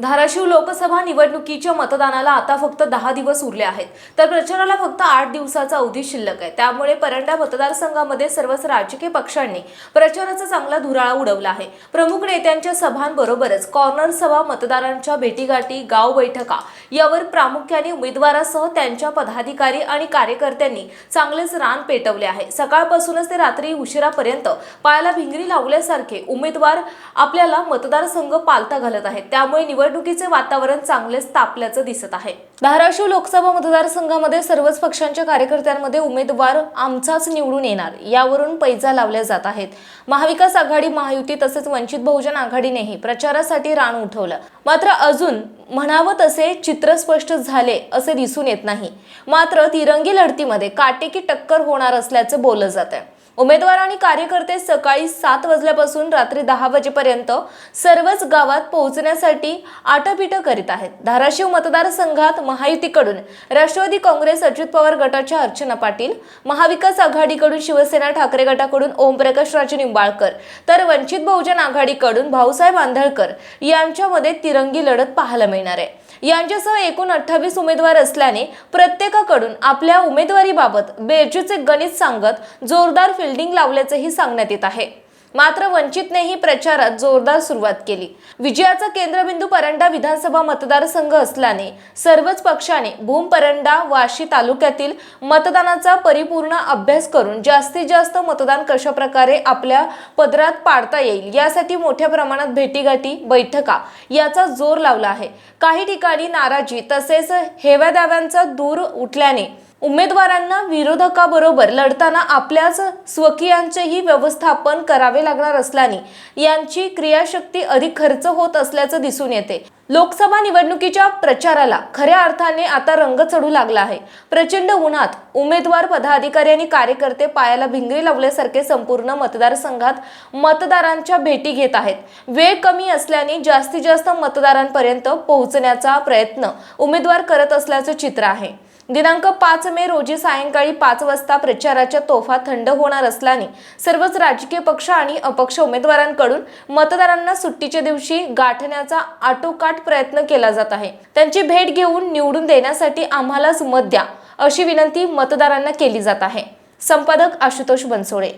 धाराशिव लोकसभा निवडणुकीच्या मतदानाला आता फक्त दहा दिवस उरले आहेत. तर प्रचाराला फक्त आठ दिवसाचा अवधी शिल्लक आहे. त्यामुळे परंडा मतदारसंघामध्ये सर्वच राजकीय पक्षांनी प्रचाराचा चांगला धुराळा उडवला आहे. प्रमुख नेत्यांच्या सभांबरोबरच कॉर्नर सभा मतदारांच्या भेटीगाठी गाव बैठका यावर प्रामुख्याने उमेदवारासह त्यांच्या पदाधिकारी आणि कार्यकर्त्यांनी चांगलेच रान पेटवले आहे. सकाळपासूनच ते रात्री उशिरापर्यंत पायाला भिंगरी लावल्यासारखे उमेदवार आपल्याला मतदारसंघ पालता घालत आहेत. त्यामुळे निवड निवडणुकीचे वातावरण चांगलेच तापल्याचं दिसत आहे. धाराशिव लोकसभा मतदारसंघामध्ये सर्वच पक्षांच्या कार्यकर्त्यांमध्ये उमेदवार आमचाच निवडून येणार यावरून पैजा लावल्या जात आहेत. महाविकास आघाडी महायुती तसेच वंचित बहुजन आघाडीनेही प्रचारासाठी रान उठवलं. मात्र अजून म्हणावं तसे चित्र स्पष्ट झाले असे दिसून येत नाही. मात्र तिरंगी लढतीमध्ये काटेकी टक्कर होणार असल्याचं बोललं जात आहे उमेदवार आणि कार्यकर्ते सकाळी सात वाजल्यापासून रात्री दहा वाजेपर्यंत सर्वच गावात पोहोचण्यासाठी आटापिटा करीत आहेत. धाराशिव मतदारसंघात महायुतीकडून राष्ट्रवादी काँग्रेस अजित पवार गटाच्या अर्चना पाटील महाविकास आघाडीकडून शिवसेना ठाकरे गटाकडून ओमप्रकाश राजे निंबाळकर तर वंचित बहुजन आघाडीकडून भाऊसाहेब आंधळकर यांच्यामध्ये तिरंगी लढत पाहायला मिळणार आहे. यांच्यासह एकूण अठ्ठावीस उमेदवार असल्याने प्रत्येकाकडून आपल्या उमेदवारीबाबत बेरजेचे गणित सांगत जोरदार फिल्डिंग लावल्याचंही सांगण्यात येत आहे. मात्र वंचितनेही प्रचारात जोरदार सुरुवात केली. विजयाचा केंद्रबिंदू परंडा विधानसभा मतदारसंघ असल्याने सर्वच पक्षाने भूम परंडा वाशी तालुक्यातील मतदानाचा परिपूर्ण अभ्यास करून जास्तीत जास्त मतदान कशा प्रकारे आपल्या पदरात पाडता येईल यासाठी मोठ्या प्रमाणात भेटीगाठी बैठका याचा जोर लावला आहे. काही ठिकाणी नाराजी तसेच हेव्या दाव्यांचा दूर उठल्याने उमेदवारांना विरोधकाबरोबर लढताना आपल्याच स्वकीयांचेही व्यवस्थापन करावे लागणार असल्याने यांची क्रियाशक्ती अधिक खर्च होत असल्याचं दिसून येते. लोकसभा निवडणुकीच्या प्रचाराला खऱ्या अर्थाने आता रंग चढू लागला आहे. प्रचंड उन्हात उमेदवार पदाधिकारी आणि कार्यकर्ते पायाला भिंगरी लावल्यासारखे संपूर्ण मतदारसंघात मतदारांच्या भेटी घेत आहेत. वेळ कमी असल्याने जास्तीत जास्त मतदारांपर्यंत पोहोचण्याचा प्रयत्न उमेदवार करत असल्याचं चित्र आहे. दिनांक पाच मे रोजी सायंकाळी पाच वाजता प्रचाराच्या तोफा थंड होणार असल्याने सर्वच राजकीय पक्ष आणि अपक्ष उमेदवारांकडून मतदारांना सुट्टीच्या दिवशी गाठण्याचा आटोकाट प्रयत्न केला जात आहे. त्यांची भेट घेऊन निवडून देण्यासाठी आम्हालाच मत द्या अशी विनंती मतदारांना केली जात आहे. संपादक आशुतोष बनसोडे.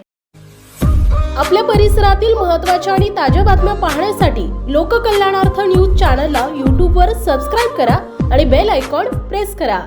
आपल्या परिसरातील महत्त्वाच्या आणि ताज्या बातम्या पाहण्यासाठी लोककल्याणार्थ न्यूज चॅनलला यूट्यूबवर सबस्क्राईब करा आणि बेल आयकॉन प्रेस करा.